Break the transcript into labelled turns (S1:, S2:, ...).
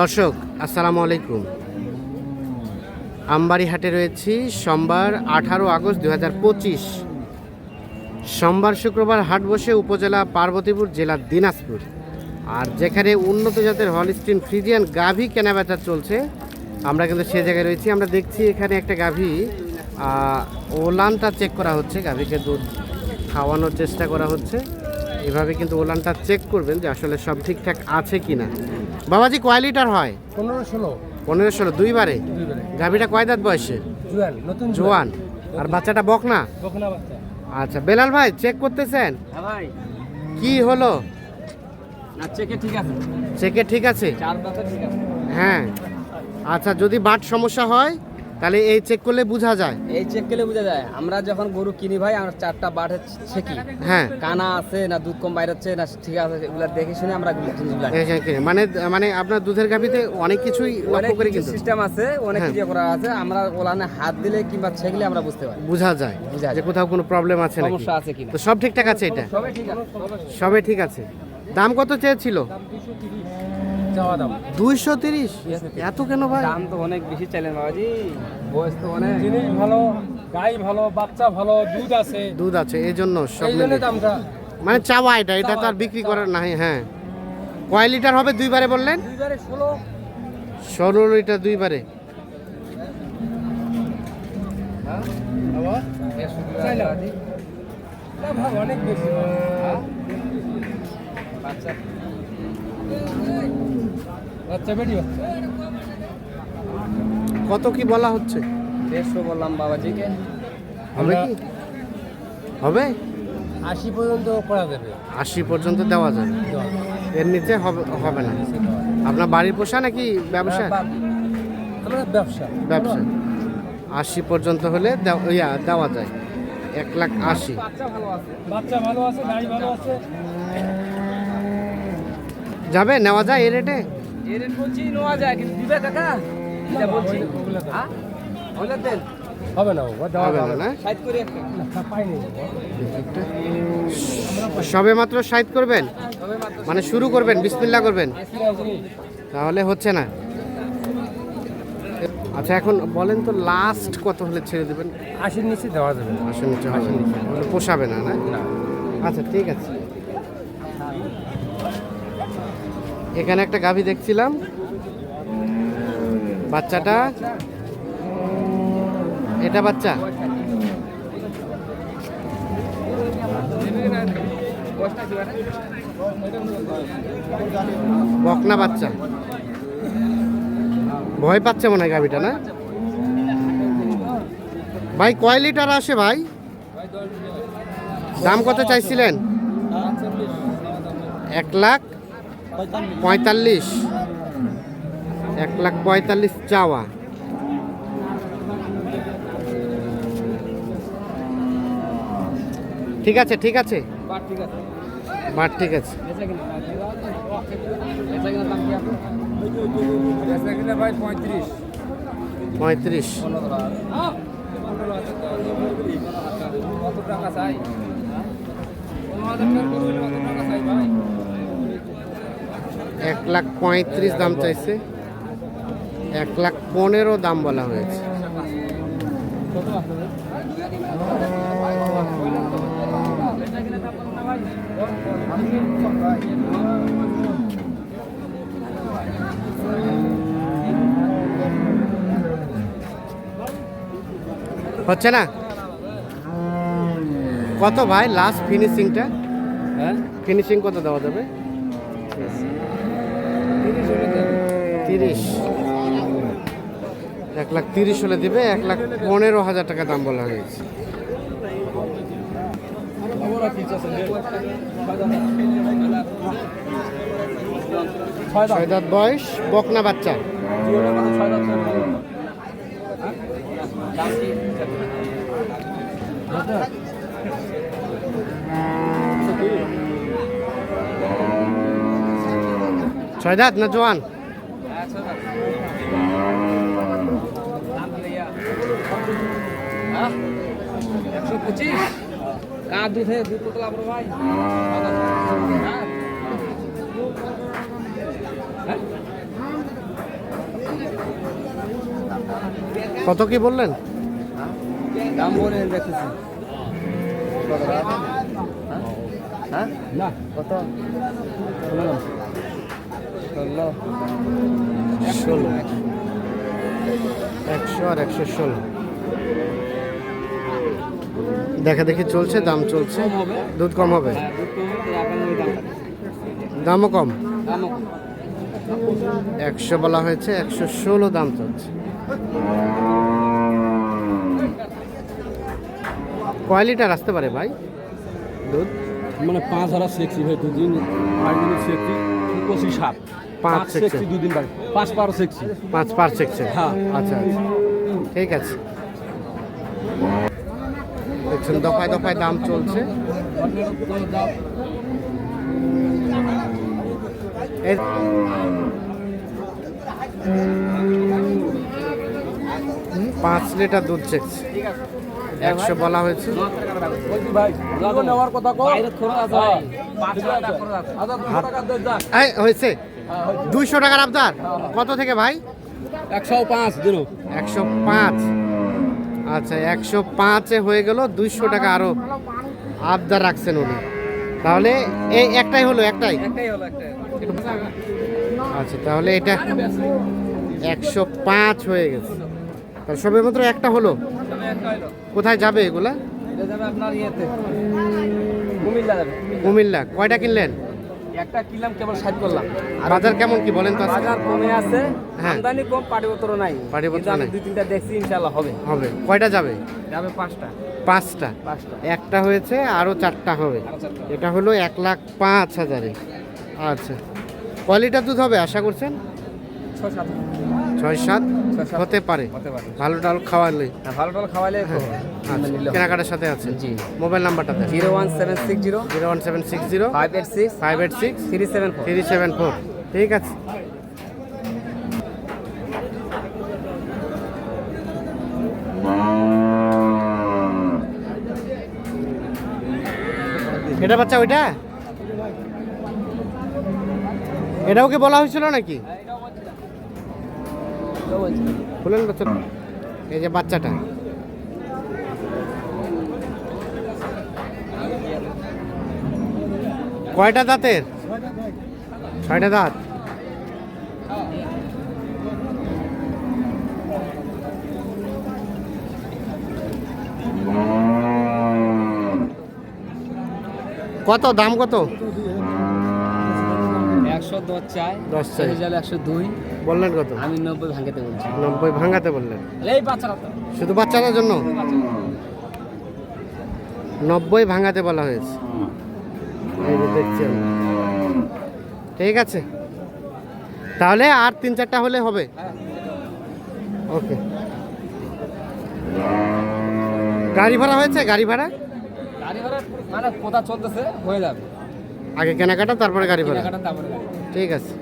S1: দর্শক, আসসালামু আলাইকুম। আমবাড়ি হাটে রয়েছি সোমবার আঠারো আগস্ট দু হাজার পঁচিশ। সোমবার শুক্রবার হাট বসে উপজেলা পার্বতীপুর জেলা দিনাজপুর। আর যেখানে উন্নত জাতের হলস্টিন ফ্রিজিয়ান গাভী কেনাবেচা চলছে, আমরা কিন্তু সে জায়গায় রয়েছি। আমরা দেখছি এখানে একটা গাভী ওলানটা চেক করা হচ্ছে। গাভীকে দুধ খাওয়ানোর চেষ্টা করা হচ্ছে। এভাবে কিন্তু ওলানটা চেক করবেন যে আসলে সব ঠিকঠাক আছে কি না বাবাজি কয় লিটার হয়?
S2: পনেরো ষোলো।
S1: পনেরো ষোলো দুইবারে?
S2: দুইবারে।
S1: গাভীটা কয় দাঁত বয়সে?
S2: জোয়ান
S1: আর বাচ্চাটা বকনা?
S2: বকনা বাচ্চা।
S1: আচ্ছা বেলাল ভাই চেক করতেছেন?
S2: হ্যাঁ
S1: কি হলো?
S2: না চেকে ঠিক আছে।
S1: চেকে ঠিক আছে?
S2: চার পাতা ঠিক আছে।
S1: হ্যাঁ। আচ্ছা যদি বাট সমস্যা হয়? তাহলে এই চেক করলে বোঝা যায়।
S2: এই চেক করলে বোঝা যায়। আমরা যখন গরু কিনি ভাই আমরা চারটা বাটে ছেকি।
S1: হ্যাঁ।
S2: কানা আছে না দুধ কম বাইরে হচ্ছে না ঠিক আছে এগুলা দেখে শুনে আমরা
S1: মানে মানে আপনার দুধের গাভিতে অনেক কিছুই
S2: অনেক
S1: লক্ষ্য করে কিন্তু।
S2: সিস্টেম আছে অনেক
S1: হ্যাঁ।
S2: কিছু করা আছে। আমরা ওলানে হাত দিলে কিংবা ছেকলে আমরা বুঝতে পারি।
S1: বোঝা যায় যে কোথাও কোনো প্রবলেম আছে নাকি।
S2: সমস্যা আছে কিনা।
S1: তো সব ঠিকঠাক আছে এটা?
S2: সবাই ঠিক আছে
S1: সবে ঠিক আছে। দাম কত চেয়েছিল?
S2: যাওয়া দাম
S1: দুইশো তিরিশ? এত কেন ভাই?
S2: দাম তো অনেক বেশি চাইলেন বাবাজি। বয়স তো অনেক।
S3: জিনিস ভালো গাই ভালো বাচ্চা ভালো দুধ আছে।
S1: দুধ আছে এই জন্য সব
S3: এই জন্য দামটা।
S1: মানে চাওয়া এটা এটা তো আর বিক্রি করার নাই হ্যাঁ। কয় লিটার হবে দুইবারে বললেন?
S3: দুইবারে ষোলো।
S1: ষোলো লিটার দুইবারে।
S3: অনেক বেশি।
S2: বাচ্চা
S1: কত কি বলা হচ্ছে?
S2: দেড়শো বললাম বাবাজিকে।
S1: হবে কি? হবে?
S3: আশি পর্যন্ত করা যাবে।
S1: আশি পর্যন্ত দেওয়া যাবে। এর নিচে হবে না। আপনার বাড়ির পোষা নাকি ব্যবসা?
S3: আমরা ব্যবসা।
S1: ব্যবসা। আশি পর্যন্ত হলে দেও- ইয়া দেওয়া যায়। এক লাখ আশি।
S2: বাচ্চা ভালো আছে
S3: গাড়ি ভালো আছে।
S1: যাবে? নেওয়া যায় এ রেটে
S2: এর রেট বলছি নেওয়া যায় কিন্তু দিবে কাকা? এটা বলছি। হ্যাঁ? ওগুলো দেন।
S3: হবে না
S1: সবে মাত্র সাইড করবেন? মানে শুরু করবেন বিসমিল্লা করবেন? তাহলে হচ্ছে না। আচ্ছা এখন বলেন তো লাস্ট কত হলে ছেড়ে দেবেন?
S3: আশির নিচে দেওয়া যাবে।
S1: আসলে নিচে হবে পোষাবে না? না। আচ্ছা ঠিক আছে। এখানে একটা গাভী দেখছিলাম। বাচ্চাটা। এটা বাচ্চা? বকনা বাচ্চা। ভয় পাচ্ছে মনে হয় গাভীটা, না? ভাই, কয় লিটার আসে ভাই? দাম কত চাইছিলেন? এক লাখ? পঁয়তাল্লিশ। এক লাখ পঁয়তাল্লিশ চাওয়া। ঠিক আছে ঠিক আছে।
S2: বাট ঠিক আছে।
S3: পঁয়ত্রিশ।
S1: পঁয়ত্রিশ। এক লাখ পঁয়ত্রিশ দাম চাইছে। এক লাখ পনেরো দাম বলা হয়েছে। হচ্ছে না? কত ভাই? লাস্ট ফিনিশিংটা
S3: হ্যাঁ?
S1: ফিনিশিং কত দেওয়া যাবে?
S3: তিরিশ
S1: এক লাখ তিরিশ হলে দিবে, এক লাখ পনেরো হাজার টাকা দাম বলা হয়েছে বয়স, বকনা বাচ্চা। ছয় দাঁত না জোয়ান?
S2: একশো পঁচিশ
S1: কত কি বললেন?
S2: দাম বলেন দেখেছি। কত হ্যাঁ? কত? ষোলো।
S1: একশো আর একশো ষোলো। দেখা দেখি চলছে দাম চলছে। দুধ কম হবে?
S2: হ্যাঁ কম দাম
S1: দামও কম? একশো বলা হয়েছে একশো ষোলো দাম চলছে। কয় লিটার আসতে পারে ভাই? দুধ?
S3: মানে পাঁচ হাজার সেক্সি ভাই দুদিন আট দিনের সেক্সি। পঁচিশ সাত
S1: পাঁচ।
S3: সেক্সি দুদিন বাড়ি। পাঁচ বারো সেক্সি
S1: পাঁচ পার সেকশন
S3: হ্যাঁ।
S1: আচ্ছা আচ্ছা। ঠিক আছে। দেখছেন দফায় দফায় দাম চলছে। পাঁচ লিটার দুধ চেকছে একশো বলা হয়েছে। হয়েছে। দুইশো টাকার আবদার। কত থেকে ভাই?
S3: একশো পাঁচ। দিন
S1: একশো পাঁচ আচ্ছা একশো পাঁচে হয়ে গেল দুইশো টাকা আরও আবদার রাখছেন উনি। তাহলে এই একটাই হলো, একটাই? আচ্ছা তাহলে এটা একশো পাঁচ হয়ে গেছে। তাহলে সবে মাত্র একটা হলো? কোথায় যাবে এগুলা?
S2: কুমিল্লা
S1: কয়টা কিনলেন?
S2: একটা কিনলাম কেবল সাইড করলাম।
S1: বাজার কেমন কি বলেন তো?
S2: বাজার কমে আছে।
S1: হ্যাঁ।
S2: আমদানি কম পাটিপত্র নাই।
S1: পাটিপত্র নাই।
S2: দুই তিনটা দেখছি ইনশাল্লাহ হবে।
S1: হবে। কয়টা যাবে?
S2: যাবে পাঁচটা।
S1: পাঁচটা।
S2: পাঁচটা।
S1: একটা হয়েছে আরও চারটা হবে। এটা হলো এক লাখ পাঁচ হাজারে। আচ্ছা। কোয়ালিটা দুধ হবে আশা করছেন?
S2: ছয় সাত।
S1: ছয় সাত। হতে পারে।
S2: হতে পারে।
S1: ভালো টাল খাওয়ালে।
S2: হ্যাঁ, ভালো টাল খাওয়ালে
S1: আচ্ছা কেনাকাটার সাথে আছে?
S2: জি।
S1: মোবাইল নাম্বারটা দেন।
S2: Zero one seven six zero.
S1: Zero one seven six zero.
S2: Five eight six.
S1: Five eight six.
S2: Three seven
S1: three seven four. ঠিক আছে। এটা বাচ্চা ওইটা? এটাও কি বলা হয়েছিল নাকি? বলেন বাচ্চাটা এই যে বাচ্চাটা। কয়টা দাঁতের? ছয়টা দাঁত। কত? দাম কত?
S2: একশো দশ চাই
S1: দশ চাই।
S2: একশো দুই।
S1: বললেন কত?
S2: আমি নব্বই ভাঙাতে বলছি।
S1: নব্বই ভাঙাতে বললেন।
S2: এই বাচ্চারা তো।
S1: শুধু বাচ্চাদের জন্য? নব্বই ভাঙাতে বলা হয়েছে। এই যে দেখছি আমি। ঠিক আছে। তাহলে আর তিন চারটা হলে হবে। ওকে। গাড়ি ভাড়া হয়েছে? গাড়ি ভাড়া?
S2: গাড়ি ভাড়া মানে কোথা চলতেছে হয়ে যাবে।
S1: আগে কেনাকাটা তারপরে গাড়ি ভাড়া? ঠিক আছে।